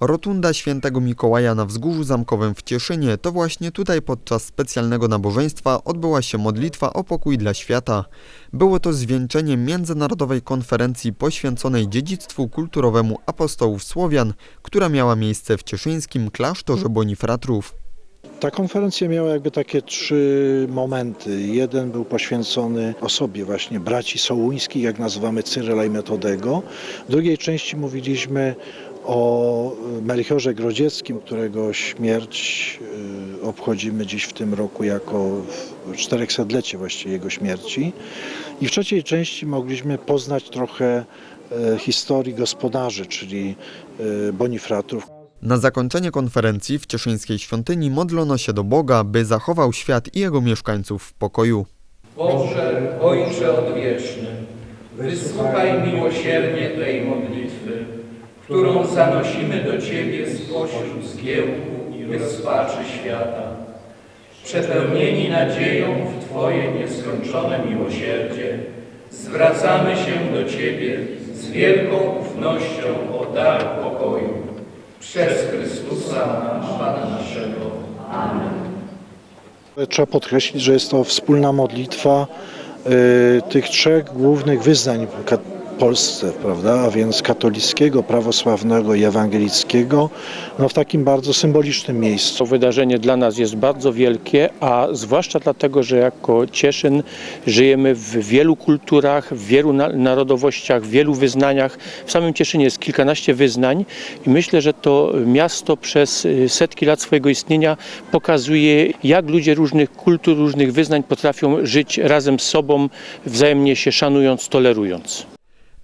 Rotunda Świętego Mikołaja na Wzgórzu Zamkowym w Cieszynie to właśnie tutaj podczas specjalnego nabożeństwa odbyła się modlitwa o pokój dla świata. Było to zwieńczenie międzynarodowej konferencji poświęconej dziedzictwu kulturowemu apostołów Słowian, która miała miejsce w cieszyńskim klasztorze Bonifratrów. Ta konferencja miała jakby takie trzy momenty. Jeden był poświęcony osobie właśnie braci sołuńskich, jak nazywamy Cyryla i Metodego. W drugiej części mówiliśmy o Melchiorze Grodzieckim, którego śmierć y, obchodzimy dziś w tym roku jako 400-lecie właściwie jego śmierci. I w trzeciej części mogliśmy poznać trochę e, historii gospodarzy, czyli e, Bonifratrów, Na zakończenie konferencji w cieszyńskiej świątyni modlono się do Boga, by zachował świat i jego mieszkańców w pokoju. Boże, Ojcze Odwieczny, wysłuchaj miłosiernie tej modlitwy, którą zanosimy do Ciebie spośród zgiełku i rozpaczy świata. Przepełnieni nadzieją w Twoje nieskończone miłosierdzie, zwracamy się do Ciebie z wielką ufnością o dar pokoju. Przez Chrystusa, Pana naszego. Trzeba podkreślić, że jest to wspólna modlitwa y, tych trzech głównych wyznań Polsce, prawda? A więc katolickiego, prawosławnego i ewangelickiego, no w takim bardzo symbolicznym miejscu. To wydarzenie dla nas jest bardzo wielkie, a zwłaszcza dlatego, że jako Cieszyn żyjemy w wielu kulturach, w wielu na- narodowościach, w wielu wyznaniach. W samym Cieszynie jest kilkanaście wyznań i myślę, że to miasto przez y, setki lat swojego istnienia pokazuje, jak ludzie różnych kultur, różnych wyznań potrafią żyć razem z sobą, wzajemnie się szanując, tolerując.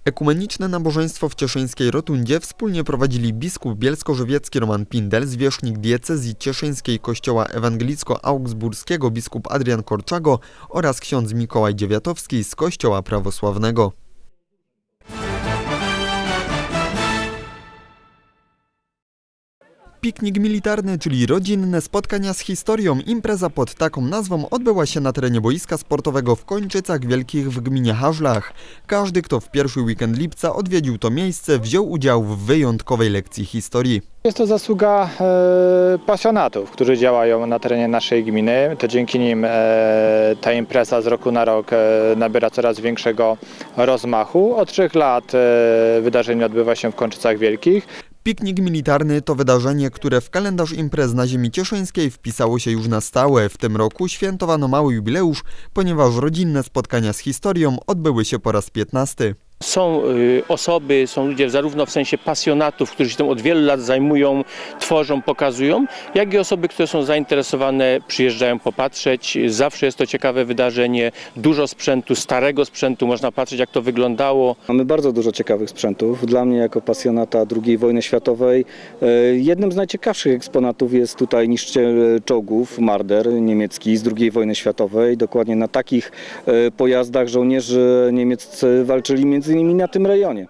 Ekumeniczne nabożeństwo w cieszyńskiej rotundzie wspólnie prowadzili biskup bielsko-żywiecki Roman Pindel, zwierzchnik diecezji cieszyńskiej kościoła ewangelicko-augsburskiego biskup Adrian Korczago oraz ksiądz Mikołaj Dziewiatowski z kościoła prawosławnego. Piknik militarny, czyli rodzinne spotkania z historią, impreza pod taką nazwą odbyła się na terenie boiska sportowego w Kończycach Wielkich w gminie Hażlach. Każdy, kto w pierwszy weekend lipca odwiedził to miejsce, wziął udział w wyjątkowej lekcji historii. Jest to zasługa e, pasjonatów, którzy działają na terenie naszej gminy. To dzięki nim e, ta impreza z roku na rok e, nabiera coraz większego rozmachu. Od trzech lat e, wydarzenie odbywa się w Kączycach Wielkich. Piknik militarny to wydarzenie, które w kalendarz imprez na ziemi cieszyńskiej wpisało się już na stałe. W tym roku świętowano mały jubileusz, ponieważ rodzinne spotkania z historią odbyły się po raz 15. Są y, osoby, są ludzie zarówno w sensie pasjonatów, którzy się tym od wielu lat zajmują, tworzą, pokazują, jak i osoby, które są zainteresowane, przyjeżdżają popatrzeć. Zawsze jest to ciekawe wydarzenie, dużo sprzętu, starego sprzętu, można patrzeć jak to wyglądało. Mamy bardzo dużo ciekawych sprzętów. Dla mnie jako pasjonata II wojny światowej e, jednym z najciekawszych eksponatów jest tutaj niszczyciel czołgów Marder niemiecki z II wojny światowej. Dokładnie na takich pojazdach żołnierze niemieccy walczyli między innymi na tym rejonie.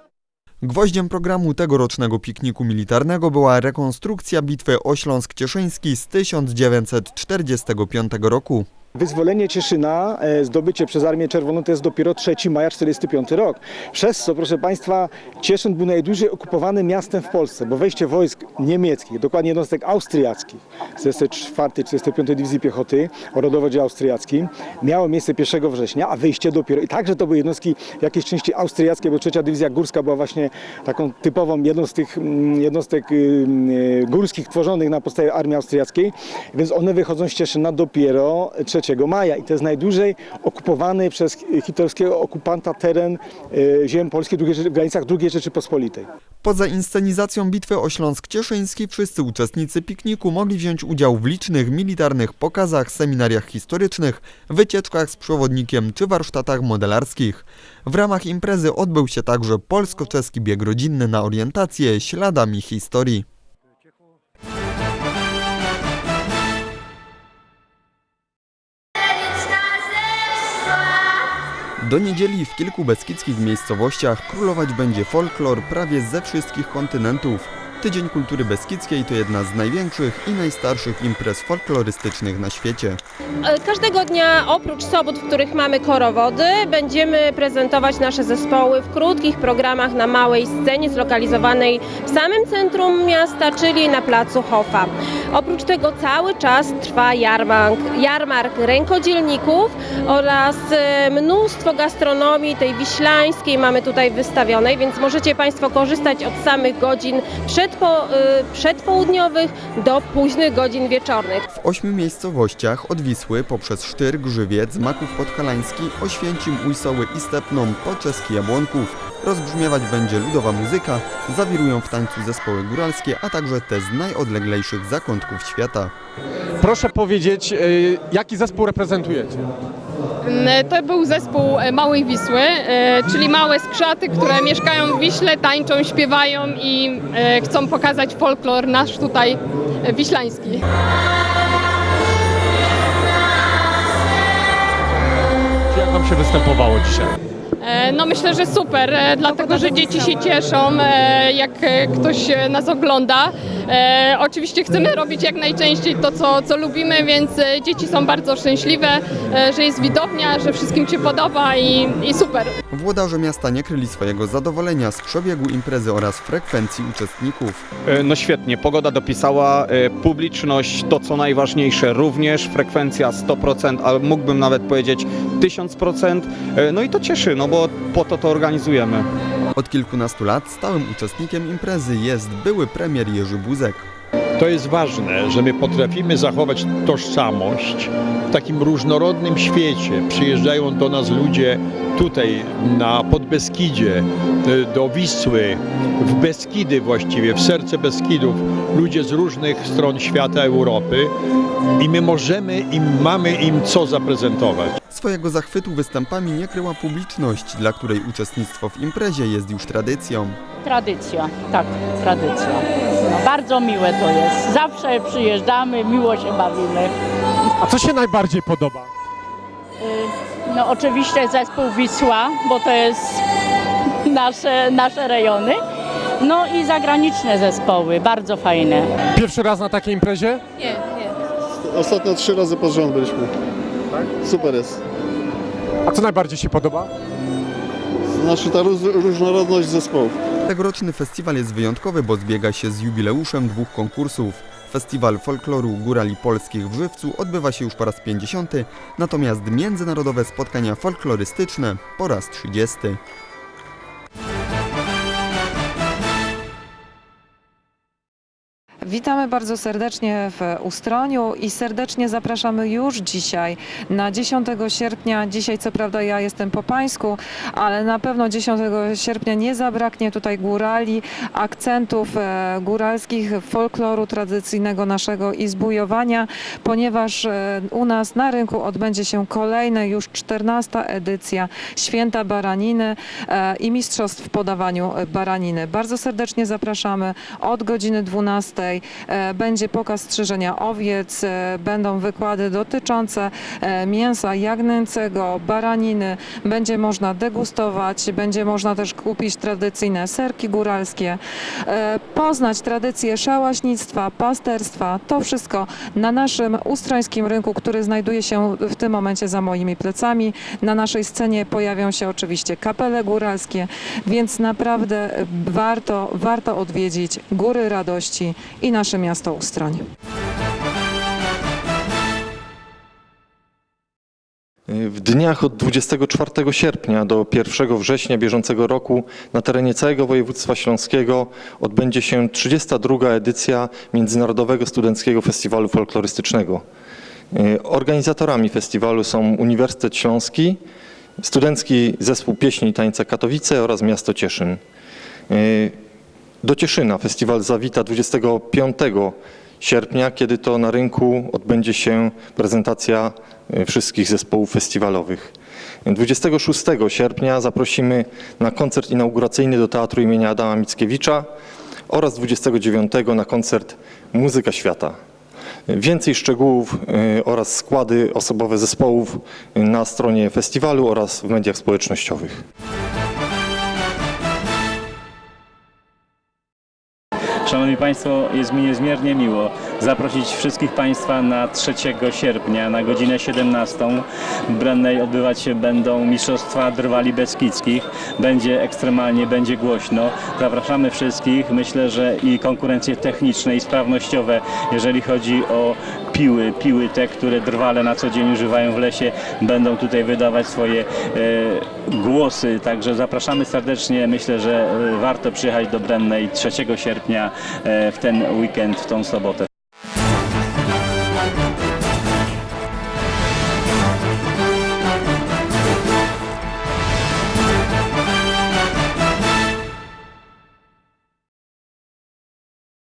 Gwoździem programu tegorocznego pikniku militarnego była rekonstrukcja bitwy o Śląsk Cieszyński z 1945 roku. Wyzwolenie Cieszyna, e, zdobycie przez Armię Czerwoną to jest dopiero 3 maja 45 rok. Przez co, proszę Państwa, Cieszyn był najdłużej okupowanym miastem w Polsce, bo wejście wojsk niemieckich, dokładnie jednostek austriackich z 44 45 Dywizji Piechoty o rodowodzie austriackim miało miejsce 1 września, a wyjście dopiero, i także to były jednostki jakiejś części austriackiej, bo trzecia Dywizja Górska była właśnie taką typową jedną z tych mm, jednostek y, y, górskich tworzonych na podstawie armii austriackiej, więc one wychodzą z Cieszyna dopiero 3 maja i to jest najdłużej okupowany przez hitlerowskiego okupanta teren y, ziem polskich w granicach II Rzeczypospolitej. Poza inscenizacją bitwy o Śląsk Cieszyński wszyscy uczestnicy pikniku mogli wziąć udział w licznych militarnych pokazach, seminariach historycznych, wycieczkach z przewodnikiem czy warsztatach modelarskich. W ramach imprezy odbył się także polsko-czeski bieg rodzinny na orientację śladami historii. Do niedzieli w kilku beskidzkich miejscowościach królować będzie folklor prawie ze wszystkich kontynentów. Tydzień Kultury Beskidzkiej to jedna z największych i najstarszych imprez folklorystycznych na świecie. E, Każdego dnia oprócz sobot, w których mamy korowody, będziemy prezentować nasze zespoły w krótkich programach na małej scenie zlokalizowanej w samym centrum miasta, czyli na placu Hofa. Oprócz tego cały czas trwa jarmark, jarmark rękodzielników oraz e, mnóstwo gastronomii tej wiślańskiej mamy tutaj wystawionej, więc możecie Państwo korzystać od samych godzin przedpo, e, przedpołudniowych do późnych godzin wieczornych. W ośmiu miejscowościach od Wisły poprzez Sztyr, Grzywiec, Maków Podhalański, Oświęcim, Ujsoły i Stepną po Czeski Jabłonków rozbrzmiewać będzie ludowa muzyka, zawirują w tańcu zespoły góralskie, a także te z najodleglejszych zakątków świata. Proszę powiedzieć, y, jaki zespół reprezentujecie? Mm, To był zespół e, Małej Wisły, e, czyli małe skrzaty, które mieszkają w Wiśle, tańczą, śpiewają i e, chcą pokazać folklor nasz tutaj e, wiślański. Jak Wam się występowało dzisiaj? E, No myślę, że super, e, dlatego że dzieci się cieszą, e, jak ktoś nas ogląda. Oczywiście chcemy robić jak najczęściej to, co, co lubimy, więc dzieci są bardzo szczęśliwe, że jest widownia, że wszystkim się podoba i, i super. Włodarze miasta nie kryli swojego zadowolenia z przebiegu imprezy oraz frekwencji uczestników. No świetnie, pogoda dopisała, publiczność to co najważniejsze również, frekwencja 100%, a mógłbym nawet powiedzieć 1000%, E, no i to cieszy, no bo po to to organizujemy. Od kilkunastu lat stałym uczestnikiem imprezy jest były premier Jerzy Buzek. To jest ważne, że my potrafimy zachować tożsamość w takim różnorodnym świecie. Przyjeżdżają do nas ludzie tutaj na Podbeskidzie, y, do Wisły, w Beskidy właściwie, w serce Beskidów, ludzie z różnych stron świata Europy i my możemy im, mamy im co zaprezentować. Swojego zachwytu występami nie kryła publiczność, dla której uczestnictwo w imprezie jest już tradycją. Tradycja, tak, tradycja. No, bardzo miłe to jest. Zawsze przyjeżdżamy, miło się bawimy. A co się najbardziej podoba? Y, No oczywiście zespół Wisła, bo to jest nasze, nasze rejony. No i zagraniczne zespoły, bardzo fajne. Pierwszy raz na takiej imprezie? Nie, nie. Ostatnio trzy razy pod rząd byliśmy. Super jest. A co najbardziej się podoba? Znaczy ta róż, różnorodność zespołów. Tegoroczny festiwal jest wyjątkowy, bo zbiega się z jubileuszem dwóch konkursów. Festiwal Folkloru Górali Polskich w Żywcu odbywa się już po raz 50, natomiast międzynarodowe spotkania folklorystyczne po raz 30. Witamy bardzo serdecznie w Ustroniu i serdecznie zapraszamy już dzisiaj na 10 sierpnia. Dzisiaj co prawda ja jestem po pańsku, ale na pewno 10 sierpnia nie zabraknie tutaj górali, akcentów e, góralskich, folkloru tradycyjnego naszego i zbujowania, ponieważ e, u nas na rynku odbędzie się kolejna już 14 edycja Święta Baraniny e, i Mistrzostw w podawaniu baraniny. Bardzo serdecznie zapraszamy od godziny 12. E, Będzie pokaz strzyżenia owiec, e, będą wykłady dotyczące e, mięsa jagnęcego, baraniny. Będzie można degustować, będzie można też kupić tradycyjne serki góralskie, poznać tradycje szałaśnictwa, pasterstwa. To wszystko na naszym ustrońskim rynku, który znajduje się w tym momencie za moimi plecami. Na naszej scenie pojawią się oczywiście kapele góralskie, więc naprawdę warto, warto odwiedzić Góry Radości i nasze miasto Ustroń. W dniach od 24 sierpnia do 1 września bieżącego roku na terenie całego województwa śląskiego odbędzie się 32. edycja Międzynarodowego Studenckiego Festiwalu Folklorystycznego. Y, Organizatorami festiwalu są Uniwersytet Śląski, Studencki Zespół Pieśni i Tańca Katowice oraz miasto Cieszyn. Do Cieszyna festiwal zawita 25 sierpnia, kiedy to na rynku odbędzie się prezentacja e, wszystkich zespołów festiwalowych. 26 sierpnia zaprosimy na koncert inauguracyjny do Teatru imienia Adama Mickiewicza oraz 29 na koncert Muzyka Świata. Więcej szczegółów e, oraz składy osobowe zespołów na stronie festiwalu oraz w mediach społecznościowych. Szanowni Państwo, jest mi niezmiernie miło zaprosić wszystkich Państwa na 3 sierpnia na godzinę 17. W Brennej odbywać się będą Mistrzostwa Drwali Beskidzkich. Będzie ekstremalnie, będzie głośno. Zapraszamy wszystkich. Myślę, że i konkurencje techniczne i sprawnościowe, jeżeli chodzi o piły, piły te, które drwale na co dzień używają w lesie, będą tutaj wydawać swoje e, głosy. Także zapraszamy serdecznie. Myślę, że e, warto przyjechać do Brennej 3 sierpnia e, w ten weekend, w tą sobotę.